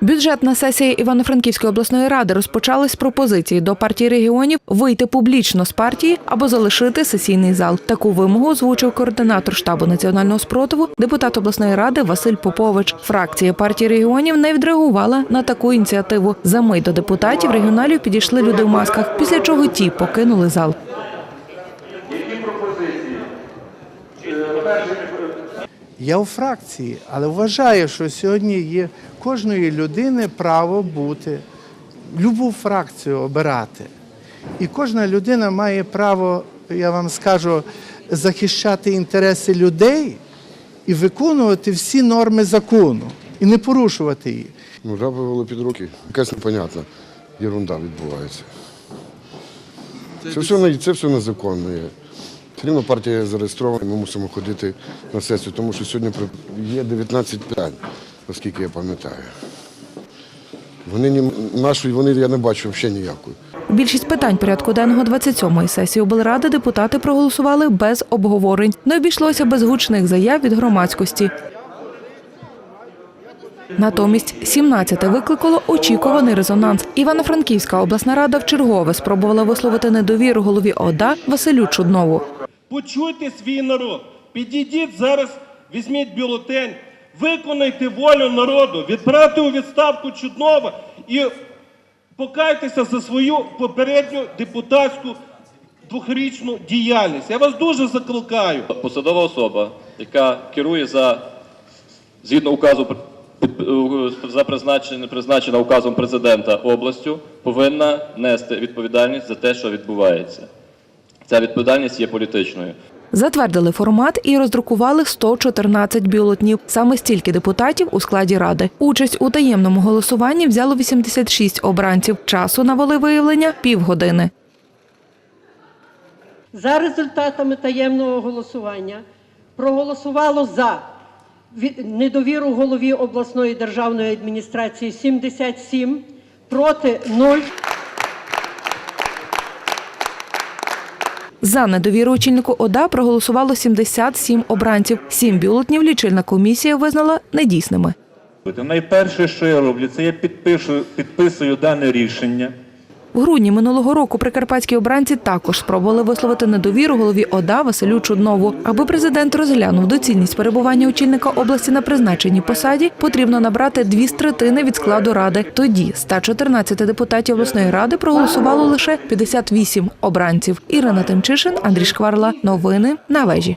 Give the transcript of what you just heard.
Бюджетна сесія Івано-Франківської обласної ради розпочалась з пропозиції до партії регіонів вийти публічно з партії або залишити сесійний зал. Таку вимогу озвучив координатор штабу національного спротиву, депутат обласної ради Василь Попович. Фракція партії регіонів не відреагувала на таку ініціативу. За мить до депутатів регіоналів підійшли люди в масках, після чого ті покинули зал. Я у фракції, але вважаю, що сьогодні є кожної людини право бути, любу фракцію обирати. І кожна людина має право, я вам скажу, захищати інтереси людей і виконувати всі норми закону, і не порушувати їх. Ну, жаби вели під руки. Якась непонятна ерунда відбувається. Це все, не- це все незаконно є. Все партія зареєстрована, ми мусимо ходити на сесію, тому що сьогодні є 19 питань, наскільки я пам'ятаю. Вони нашої, вони я не бачу взагалі ніякої. Більшість питань порядку денного 27-ї сесії облради депутати проголосували без обговорень. Не обійшлося без гучних заяв від громадськості. Натомість 17-те викликало очікуваний резонанс. Івано-Франківська обласна рада вчергове спробувала висловити недовіру голові ОДА Василю Чуднову. Почуйте свій народ. Підійдіть зараз, візьміть бюлетень, виконайте волю народу, відправте у відставку Чуднова і покайтеся за свою попередню депутатську двохрічну діяльність. Я вас дуже закликаю. посадова особа, яка керує за згідно указу за призначення призначена указом президента областю, повинна нести відповідальність за те, що відбувається. Ця відповідальність є політичною. Затвердили формат і роздрукували 114 бюлетнів. Саме стільки депутатів у складі ради. Участь у таємному голосуванні взяло 86 обранців. Часу на волевиявлення – півгодини. За результатами таємного голосування проголосувало за від- недовіру голові обласної державної адміністрації 77, проти 0. За недовіру очільнику ОДА проголосувало 77 обранців. Сім бюлетнів лічильна комісія визнала недійсними. Найперше, що я роблю, це я підпишу, підписую дане рішення. В грудні минулого року прикарпатські обранці також спробували висловити недовіру голові ОДА Василю Чуднову. Аби президент розглянув доцільність перебування очільника області на призначеній посаді, потрібно набрати дві з третини від складу ради. Тоді 114 депутатів обласної ради проголосувало лише 58 обранців. Ірина Тимчишин, Андрій Шкварла. Новини на вежі.